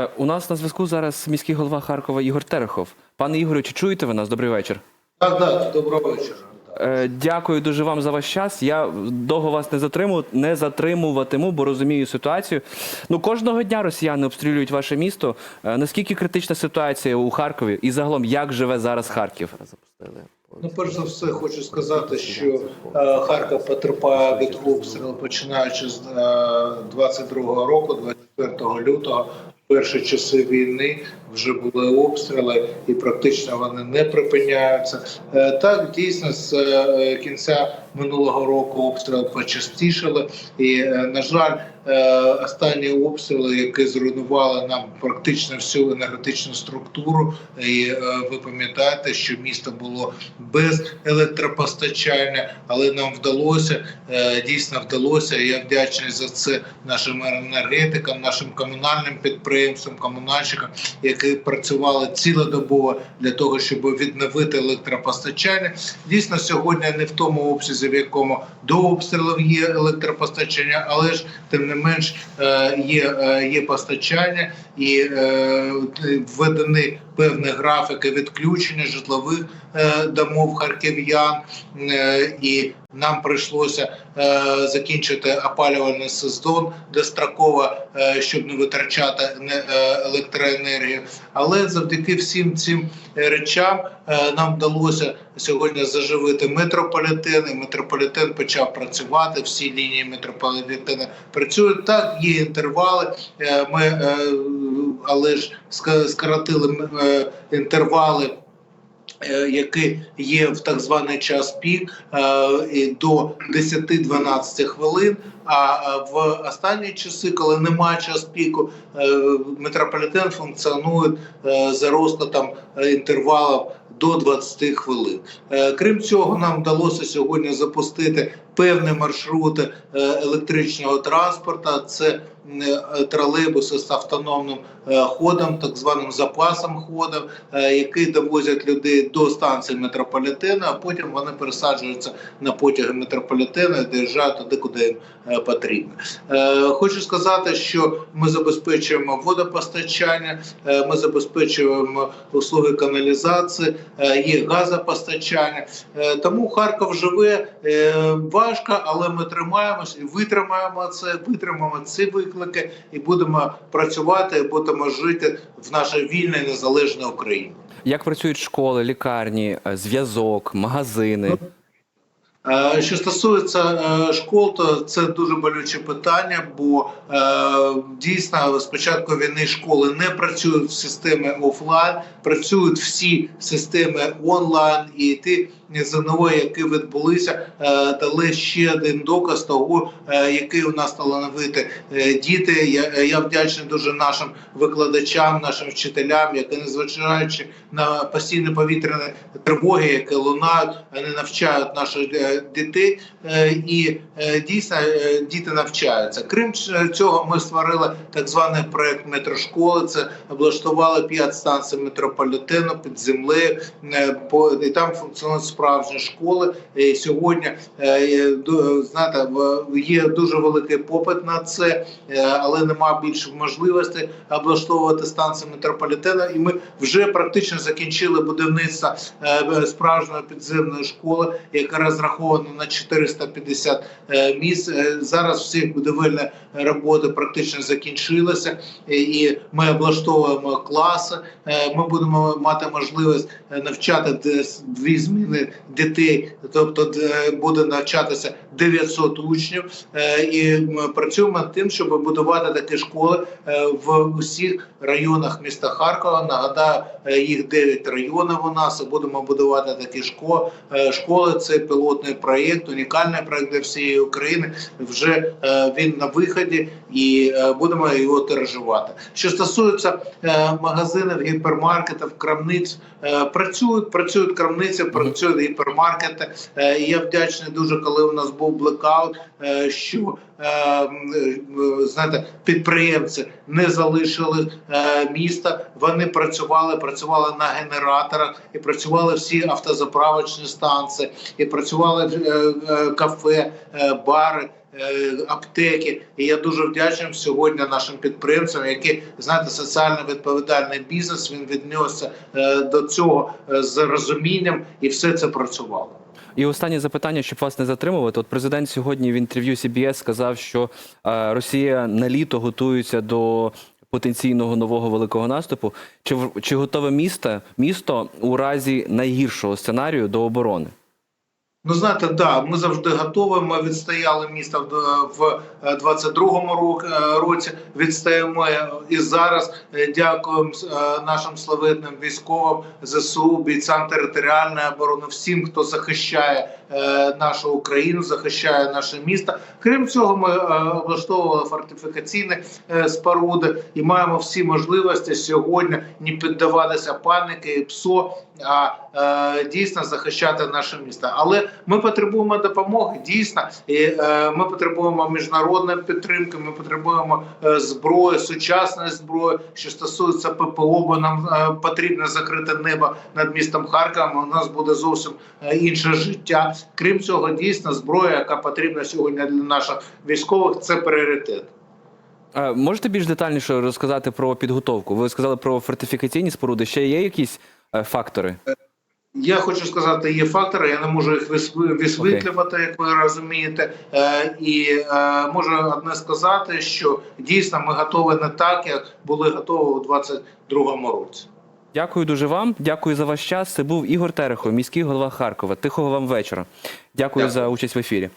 Е, У нас на зв'язку зараз міський голова Харкова Ігор Терехов. Пане Ігорю, чи чуєте ви нас? Добрий вечір. Так, так, доброго вечора. Е, Дякую дуже вам за ваш час. Я довго вас не затримую, не затримуватиму, бо розумію ситуацію. Ну кожного дня росіяни обстрілюють ваше місто. Е, Наскільки критична ситуація у Харкові і загалом як живе зараз Харків? Ну, перш за все, хочу сказати, що Харків потерпає від обстрілу починаючи з е, 22 року, 24 лютого. Перші часи війни вже були обстріли, і практично вони не припиняються. Е, Так, дійсно, з е, кінця минулого року обстріли почастішали, і е, на жаль, останні обстріли, які зруйнували нам практично всю енергетичну структуру. І ви пам'ятаєте, що місто було без електропостачання, але нам вдалося дійсно вдалося. Я вдячний за це нашим енергетикам, нашим комунальним підприємствам, комунальщикам, які працювали цілодобово для того, щоб відновити електропостачання. Дійсно, сьогодні не в тому обсязі, в якому до обстрілів є електропостачання, але ж тим не менш е, є, е, є постачання і е, введені певні графіки відключення житлових е, домов харків'ян, е, і нам прийшлося е, закінчити опалювальний сезон достроково, щоб не витрачати не, електроенергію. Але завдяки всім цим речам нам вдалося сьогодні заживити метрополітен. І метрополітен почав працювати. Всі лінії метрополітену працюють. Так, є інтервали. Ми, але ж скоротили е, інтервали. е, Які є в так званий час пік е, до 10-12 хвилин. А в останні часи, коли немає час піку, метрополітен функціонує за розкладом інтервалів до 20 хвилин. Е, Крім цього, нам вдалося сьогодні запустити певні маршрути е, електричного транспорту. Це е, тролейбуси з автономним ходом, так званим запасом ходом, які довозять людей до станції метрополітену, а потім вони пересаджуються на потяги метрополітену і доїжджають туди, куди їм потрібно. Хочу сказати, що ми забезпечуємо водопостачання, ми забезпечуємо услуги каналізації, є газопостачання. Е, Тому Харків живе е, важко, але ми тримаємось і витримаємо це, витримаємо ці виклики і будемо працювати, і будемо жити в нашій вільній незалежній Україні. Як працюють школи, лікарні, е, зв'язок, магазини? Е, Що стосується е, школ, то це дуже болюче питання, бо е, дійсно з початку війни школи не працюють в системі офлайн, працюють всі системи онлайн, і ті ЗНО, які відбулися, дали ще один доказ того, який у нас талановиті е, діти. Я, вдячний дуже нашим викладачам, нашим вчителям, які незважаючи на постійні повітряні тривоги, які лунають, вони навчають наших дітей, е, і е, дійсно е, діти навчаються. Крім цього, ми створили так званий проект метрошколи. Це облаштували п'ять станцій метрополітену під землею. І там функціонують справжні школи. І сьогодні знаєте, є дуже великий попит на це, але немає більше можливостей облаштовувати станції метрополітену. І ми вже практично закінчили будівництво справжньої підземної школи, яка розрахована на 450 е, місць. Е, Зараз всі будівельні роботи практично закінчилися, і- і ми облаштовуємо класи. Е, Ми будемо мати можливість е, навчати дві зміни дітей, тобто буде навчатися 900 учнів. Е, І ми працюємо над тим, щоб будувати такі школи е, в усіх районах міста Харкова. Нагадаю, е, їх 9 районів у нас. Будемо будувати такі. Е, Школи це пілотний проєкт, унікальний проєкт для всієї України. Вже е, він на виході, і е, будемо його тиражувати. Що стосується е, магазинів, гіпермаркетів, крамниць, працюють, працюють крамниці, працюють гіпермаркети. Я вдячний дуже, коли у нас був блекаут, що знаєте, підприємці не залишили міста. Вони працювали, працювали на генераторах і працювали всі автозаправочні станції, і працювали відкривали е, е, кафе, е, бари. Аптеки, і я дуже вдячний сьогодні нашим підприємцям, які знаєте, соціально відповідальний бізнес. Він віднесся до цього з розумінням, і все це працювало. І останнє запитання, щоб вас не затримувати. От президент сьогодні в інтерв'ю CBS сказав, що Росія на літо готується до потенційного нового великого наступу. Чи чи готове місто місто у разі найгіршого сценарію до оборони? Ну, знаєте, да, ми завжди готові. Ми відстояли місто в, в 22-му е, році. Відстаємо і зараз. Е, Дякуємо е, нашим славетним військовим ЗСУ, бійцям територіальної оборони, всім, хто захищає е, нашу Україну, захищає наше місто. Крім цього, ми е, облаштовували фортифікаційні е, споруди і маємо всі можливості сьогодні не піддаватися паніки і ПСО, а е, дійсно захищати наше місто. Але ми потребуємо допомоги дійсно, і е, ми потребуємо міжнародної підтримки. Ми потребуємо е, зброї, сучасної зброї, що стосується ППО, бо нам е, потрібно закрити небо над містом Харковом. У нас буде зовсім е, інше життя. Крім цього, дійсно зброя, яка потрібна сьогодні для наших військових, це пріоритет. Можете більш детальніше розказати про підготовку? Ви сказали про фортифікаційні споруди. Ще є якісь фактори? Я хочу сказати, є фактори, я не можу їх висвітлювати, okay. як ви розумієте. Е, і е, можу одне сказати, що дійсно ми готові не так, як були готові у 2022 році. Дякую дуже вам. Дякую за ваш час. Це був Ігор Терехов, міський голова Харкова. Тихого вам вечора. Дякую Дякую. за участь в ефірі.